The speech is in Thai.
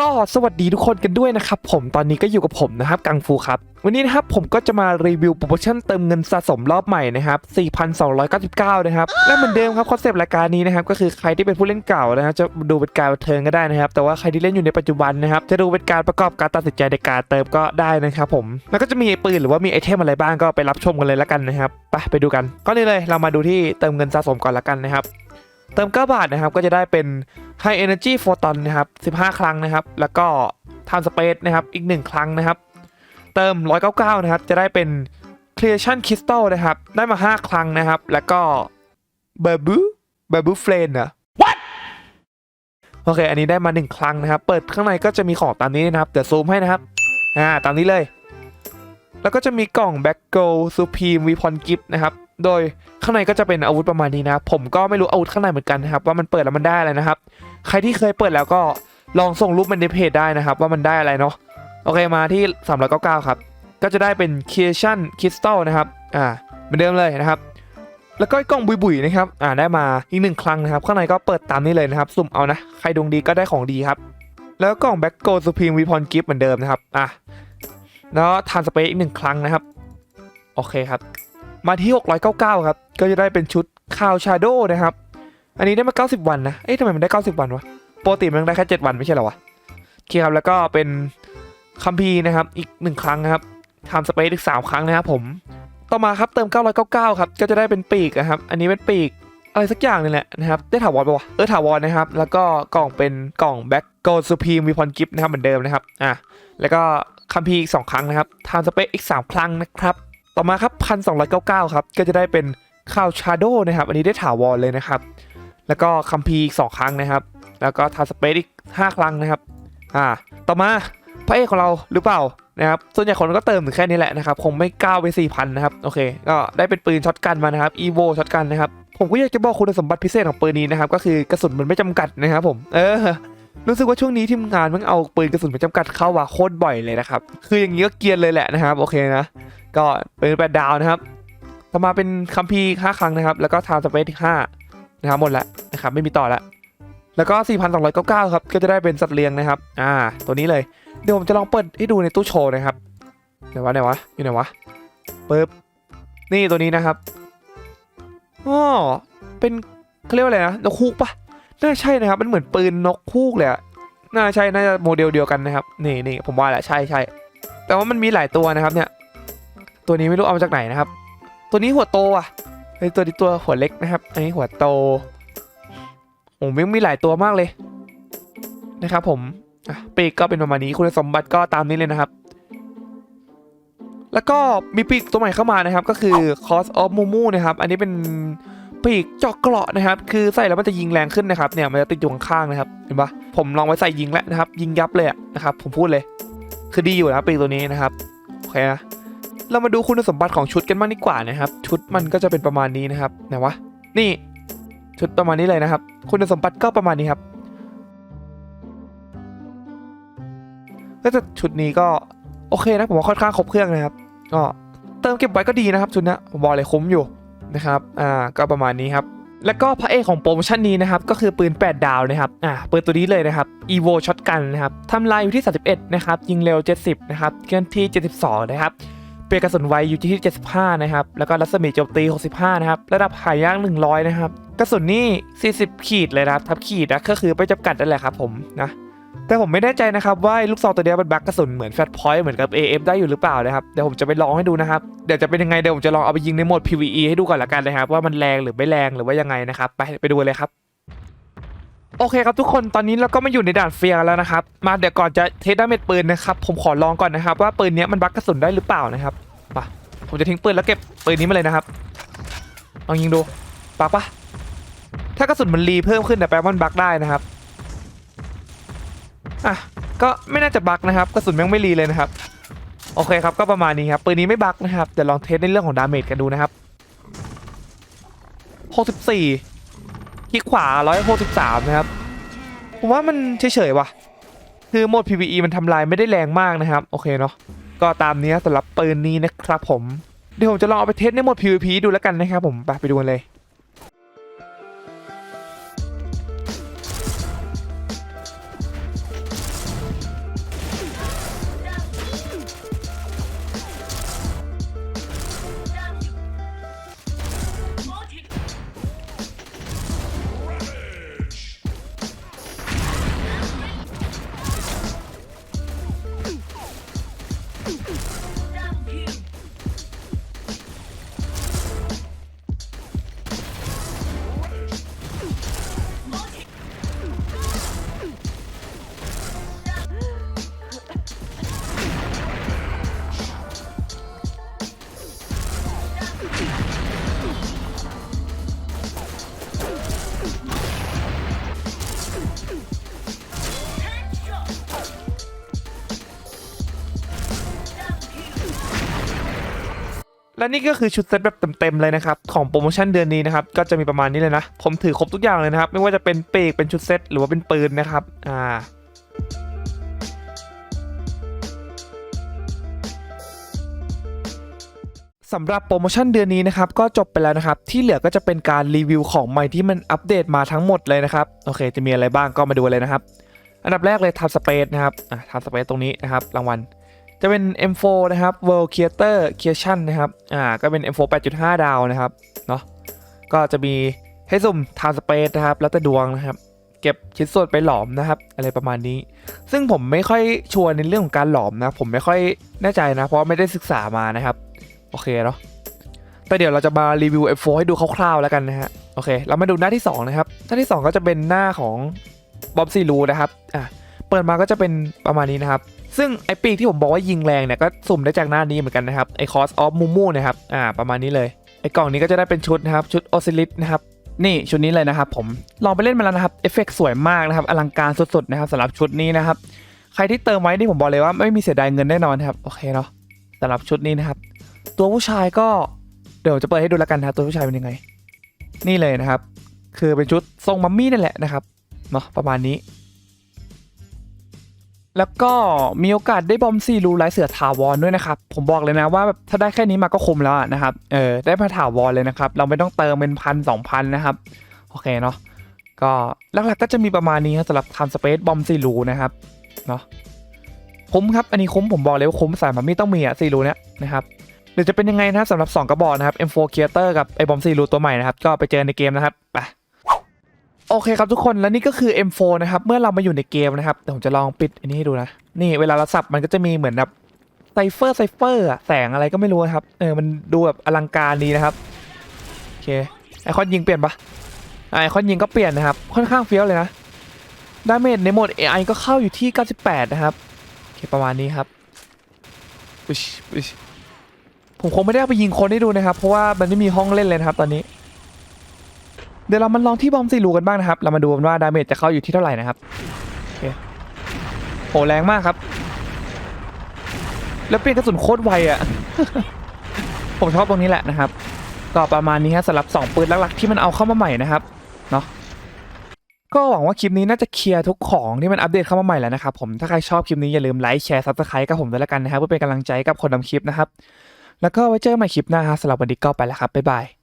ก็สวัสดีทุกคนกันด้วยนะครับผมตอนนี้ก็อยู่กับผมนะครับกังฟูครับ วันนี้นะครับผมก็จะมารีวิวโปรโมชั่นเติมเงินสะสมรอบใหม่นะครับ 4,299 นะครับ และเหมือนเดิมครับคอนเซปต์รายการนี้นะครับก็คือใครที่เป็นผู้เล่นเก่านะครับจะดูเป็นการบันเทิงก็ได้นะครับ แต่ว่าใครที่เล่นอยู่ในปัจจุบันนะครับจะดูเป็นการประกอบการตัดสินใจในการเติมก็ได้นะครับผมแล้วก็จะมีปืนหรือว่ามีไอเทมอะไรบ้างก็ไปรับชมกันเลยละกันนะครับไปไปดูกันก็นี่เลยเรามาดูที่เติมเงินสะสมก่อนละกันนะครับ เติม 9 บาทนะครับก็จะได้เป็น High Energy Photon นะครับ 15 ครั้งนะครับ แล้วก็ Time Space นะครับอีก 1 ครั้งนะครับ เติม 199 นะครับ จะได้เป็น Creation Crystal นะครับ ได้มา 5 ครั้งนะครับ แล้วก็ b a b o b a b o Flame นะ What โอเค อันนี้ได้มา 1 ครั้งนะครับ เปิดข้างในก็จะมีของตามนี้นะครับ เดี๋ยวซูมให้นะครับ อ่า ตามนี้เลย แล้วก็จะมีกล่อง Back Go Supreme Weapon Gift นะครับ โดยข้างในก็จะเป็นอาวุธประมาณนี้นะผมก็ไม่รู้อาวุธข้างในเหมือนกันนะครับ ว่ามันเปิดแล้วมันได้อะไรนะครับ ใครที่เคยเปิดแล้วก็ลองส่งรูปมันในเพจได้นะครับ ว่ามันได้อะไรเนาะโอเคมาที่ 399 ครับ ก็จะได้เป็น Creation Crystal นะครับอ่าเหมือนเดิมเลยนะครับ แล้วก็กล่องบุยๆนะครับอ่าได้มาอีกหนึ่งครั้งนะครับ ข้างในก็เปิดตามนี้เลยนะครับ สุ่มเอานะใครดวงดีก็ได้ของดีครับ แล้วกล่อง Back Go Supreme Weapon Gift เหมือนเดิมนะครับอะแล้วทานสเปซอีกหนึ่งครั้งนะครับ โอเคครับ มาที่ 699 ครับ ก็จะได้เป็นชุดคาวชาโดนะครับ อันนี้ได้มา 90 วันนะ เอ๊ะทำไมมันได้ 90 วันวะปกติมันได้แค่ 7 วันไม่ใช่เหรอวะโอเคครับ แล้วก็เป็นคัมพีร์นะครับ อีก 1 ครั้งนะครับทำสเปซอีก 3 ครั้งนะครับผม ต่อมาครับเติม 999 ครับ ก็จะได้เป็นปีกนะครับ อันนี้เป็นปีกอะไรสักอย่างนี่แหละนะครับ ได้ถาวรปะวะ เออถาวรนะครับ แล้วก็กล่องเป็นกล่องแบ็กโกลซูพีมวีพอนกิฟนะครับเหมือนเดิมนะครับ อะ แล้วก็คัมพีร์อีก 2 ครั้งนะครับทำสเปซอีก 3 ครั้งนะครับ ต่อมาครับพันสองครับก็จะได้เป็นข่าวชาโดนะครับ อันนี้ได้ถาวรเลยนะครับ แล้วก็คัมพีร์อีกสองครั้งนะครับ แล้วก็ทาสเปซอีก 5 ครั้งนะครับอ่าต่อมาพระเอกของเราหรือเปล่านะครับส่วนใหญ่คนก็เติมถึงแค่นี้แหละนะครับคงไม่ก้าวไป4,000นะครับโอเค ก็ได้เป็นปืนช็อตกันมานะครับอีโวช็อตกันนะครับผมก็อยากจะบอกคุณสมบัติพิเศษของปืนนี้นะครับก็คือกระสุนมันไม่จำกัดนะครับผมเออรู้สึกว่าช่วงนี้ทีมงานมันเอาปืนกระสุนไม่จำกัดเข้าว่ะโคตรบ่อยเลยนะครับคืออย่างนี้ก็เกียนเลยแหละนะครับโอเคนะ ก็เป็นแปดดาวนะครับ ต่อมาเป็นคัมพีร์ห้าครั้งนะครับ แล้วก็ทาวสเปซอีกห้านะครับหมดแล้วนะครับไม่มีต่อแล้ว แล้วก็ 4,299 ครับ ก็จะได้เป็นสัตว์เลี้ยงนะครับ อ่า ตัวนี้เลย เดี๋ยวผมจะลองเปิดให้ดูในตู้โชว์นะครับไหนวะไหนวะอยู่ไหนวะปึ๊บนี่ตัวนี้นะครับอ๋อเป็นเขาเรียกว่าอะไรนะนกฮูกปะน่าใช่นะครับ มันเหมือนปืนนกฮูกเลยอะน่าใช่น่าจะโมเดลเดียวกันนะครับ นี่นี่ผมว่าแหละใช่ใช่แต่ว่ามันมีหลายตัวนะครับเนี่ย ตัวนี้ไม่รู้เอามาจากไหนนะครับ ตัวนี้หัวโตอะไอตัวนี้ตัวหัวเล็กนะครับ อันนี้หัวโตโอ้ยังมีหลายตัวมากเลยนะครับ ผมปีกก็เป็นประมาณนี้คุณสมบัติก็ตามนี้เลยนะครับ แล้วก็มีปีกตัวใหม่เข้ามานะครับ ก็คือ Cost of Mumu นะครับ อันนี้เป็นปีกเจาะเกราะนะครับ คือใส่แล้วมันจะยิงแรงขึ้นนะครับ เนี่ยมันจะติดอยู่ข้างๆนะครับ เห็นปะผมลองไว้ใส่ยิงแล้วนะครับ ยิงยับเลยนะครับ ผมพูดเลย คือดีอยู่นะปีกตัวนี้นะครับ โอเคนะ เรามาดูคุณสมบัติของชุดกันบ้างดีกว่านะครับ ชุดมันก็จะเป็นประมาณนี้นะครับไหนวะนี่ ชุดประมาณนี้เลยนะครับ คุณสมบัติก็ประมาณนี้ครับก็จะชุดนี้ก็โอเคนะผมว่าค่อนข้างครบเครื่องนะครับ ก็เติมเก็บไว้ก็ดีนะครับชุดนี้ผมบอกเลยคุ้มอยู่นะครับอ่าก็ประมาณนี้ครับแล้วก็พระเอกของโปรโมชั่นนี้นะครับก็คือปืน 8 ดาวนะครับอ่าปืนตัวนี้เลยนะครับ evo shotgun นะครับทำลายอยู่ที่ 31 นะครับ ยิงเร็ว 70 นะครับเคลื่อนที่ 72 นะครับ เปลี่ยนกระสุนไวอยู่ที่ 75 นะครับ แล้วก็รัศมีโจมตี 65 นะครับ ระดับหายยาก 100 นะครับ กระสุนนี่ 40 ขีดเลยนะครับทับขีดนะก็คือไปจำกัดนั่นแหละครับผมนะแต่ผมไม่แน่ใจนะครับว่าลูกซองตัวเนี้ยมันบักกระสุนเหมือนแฟตพอยต์เหมือนกับ AF ได้อยู่หรือเปล่านะครับเดี๋ยวผมจะไปลองให้ดูนะครับเดี๋ยวจะเป็นยังไงเดี๋ยวผมจะลองเอาไปยิงในโหมด PVE ให้ดูก่อนละกันนะครับว่ามันแรงหรือไม่แรงหรือว่ายังไงนะครับไปไปดูเลยครับ โอเคครับทุกคนตอนนี้เราก็มาอยู่ในด่านเฟียร์แล้วนะครับ มาเดี๋ยวก่อนจะเทสดาเมจปืนนะครับผมขอลองก่อนนะครับ ว่าปืนนี้มันบักกระสุนได้หรือเปล่านะครับมาผมจะทิ้งปืนแล้วเก็บปืนนี้มาเลยนะครับลองยิงดูปักปะถ้ากระสุนมันรีเพิ่มขึ้นแต่แปลว่ามันบักได้นะครับอะก็ไม่น่าจะบักนะครับกระสุนแม่งไม่รีเลยนะครับ โอเคครับก็ประมาณนี้ครับปืนนี้ไม่บักนะครับเดี๋ยวลองเทสในเรื่องของดาเมจกันดูนะครับ64 คลิกขวา 163 นะครับ ผมว่ามันเฉยๆว่ะ คือโหมด PVE มันทำลายไม่ได้แรงมากนะครับ โอเคเนาะ ก็ตามนี้สำหรับปืนนี้นะครับผม เดี๋ยวผมจะลองเอาไปเทสในโหมด PVP ดูแล้วกันนะครับผม ไปไปดูกันเลย และนี่ก็คือชุดเซตแบบเต็มๆเลยนะครับของโปรโมชั่นเดือนนี้นะครับก็จะมีประมาณนี้เลยนะ ผมถือครบทุกอย่างเลยนะครับ ไม่ว่าจะเป็นปีกเป็นชุดเซตหรือว่าเป็นปืนนะครับอ่าสำหรับโปรโมชั่นเดือนนี้นะครับก็จบไปแล้วนะครับที่เหลือก็จะเป็นการรีวิวของใหม่ที่มันอัปเดตมาทั้งหมดเลยนะครับโอเค จะมีอะไรบ้างก็มาดูเลยนะครับ อันดับแรกเลยทับสเปซนะครับอ่าทับสเปซตรงนี้นะครับรางวัล จะเป็น M4 นะครับ World Creator Creation นะครับ อ่า ก็เป็น M4 8.5 ดาวนะครับ เนาะก็จะมีให้สุ่ม Time Space นะครับ แล้วแต่ดวงนะครับ เก็บชิ้นส่วนไปหลอมนะครับ อะไรประมาณนี้ ซึ่งผมไม่ค่อยชัวร์ในเรื่องของการหลอมนะ ผมไม่ค่อยแน่ใจนะ เพราะไม่ได้ศึกษามานะครับ โอเคเนาะ แต่เดี๋ยวเราจะมารีวิว M4 ให้ดูคร่าวๆแล้วกันนะฮะ โอเค เรามาดูหน้าที่ 2 นะครับ หน้าที่ 2 ก็จะเป็นหน้าของบอมซีรูนะครับ อะ เปิดมาก็จะเป็นประมาณนี้นะครับ ซึ่งไอปีกที่ผมบอกว่ายิงแรงเนี่ยก็สุ่มได้จากหน้านี้เหมือนกันนะครับไอคอสออฟมูมูนะครับอ่าประมาณนี้เลยไอกล่องนี้ก็จะได้เป็นชุดนะครับชุดออซิลิสนะครับนี่ชุดนี้เลยนะครับผมลองไปเล่นมาแล้วนะครับเอฟเฟกต์สวยมากนะครับอลังการสุดๆนะครับสำหรับชุดนี้นะครับใครที่เติมไว้นี่ผมบอกเลยว่าไม่มีเสียดายเงินแน่นอนครับโอเคเนาะสำหรับชุดนี้นะครับ ตัวผู้ชายก็เดี๋ยวจะเปิดให้ดูแล้วกันนะตัวผู้ชายเป็นยังไง นี่เลยนะครับ คือเป็นชุดทรงมัมมี่นั่นแหละนะครับเนาะประมาณนี้ แล้วก็มีโอกาสได้บอมซีรูไลเสือถาวรด้วยนะครับ ผมบอกเลยนะว่าถ้าได้แค่นี้มาก็คุ้มแล้วนะครับ เออได้มาถาวรเลยนะครับ เราไม่ต้องเติมเป็นพันสองพันนะครับ โอเคเนาะ ก็หลักๆก็จะมีประมาณนี้ครับสำหรับทำสเปซบอมซีรูนะครับ เนาะคุ้มครับ อันนี้คุ้มผมบอกเลยว่าคุ้มสายมันไม่ต้องมีอะซีรูเนี้ยนะครับเดี๋ยวจะเป็นยังไงนะครับสำหรับ 2 กระบอกนะครับ M4 Creator กับไอ้บอมซีรูตัวใหม่นะครับ ก็ไปเจอในเกมนะครับไป อเคครับทุกคนแล้วนี่ก็คือ M4 นะครับ เมื่อเรามาอยู่ในเกมนะครับเดี๋ยวผมจะลองปิดอันนี้ให้ดูนะ นี่เวลาเราสับมันก็จะมีเหมือนแบบไซเฟอร์ไซเฟอร์แสงอะไรก็ไม่รู้นะครับ เออมันดูแบบอลังการดีนะครับ โอเค ไอคอนยิงเปลี่ยนปะไอคอนยิงก็เปลี่ยนนะครับ ค่อนข้างเฟี้ยวเลยนะดาเมจในโหมด AI ก็เข้าอยู่ที่ 98 นะครับ โอเค ประมาณนี้ครับผมคงไม่ได้ไปยิงคนให้ดูนะครับ เพราะว่ามันไม่มีห้องเล่นเลยนะครับตอนนี้ เดี๋ยวเรามาลองที่บอมซีรูกันบ้างนะครับ เรามาดูกันว่าดาเมจจะเข้าอยู่ที่เท่าไหร่นะครับโอเคโหแรงมากครับ แล้วเปลี่ยนกระสุนโคตรไวอะ่ะ ผมชอบตรงนี้แหละนะครับ ก็ประมาณนี้ฮะสำหรับ2ปืนหลักๆที่มันเอาเข้ามาใหม่นะครับ เนาะก็หวังว่าคลิปนี้น่าจะเคลียร์ทุกของที่มันอัปเดตเข้ามาใหม่แล้วนะครับผม ถ้าใครชอบคลิปนี้อย่าลืมไลค์แชร์ซับสไครต์กับผมด้วยละกันนะครับเพื่อเป็นกำลังใจกับคนทำคลิปนะครับ แล้วก็ไว้เจอกันใหม่คลิปหน้าฮะสำหรับวันนี้ก็ไปแล้วครับบ๊ายบาย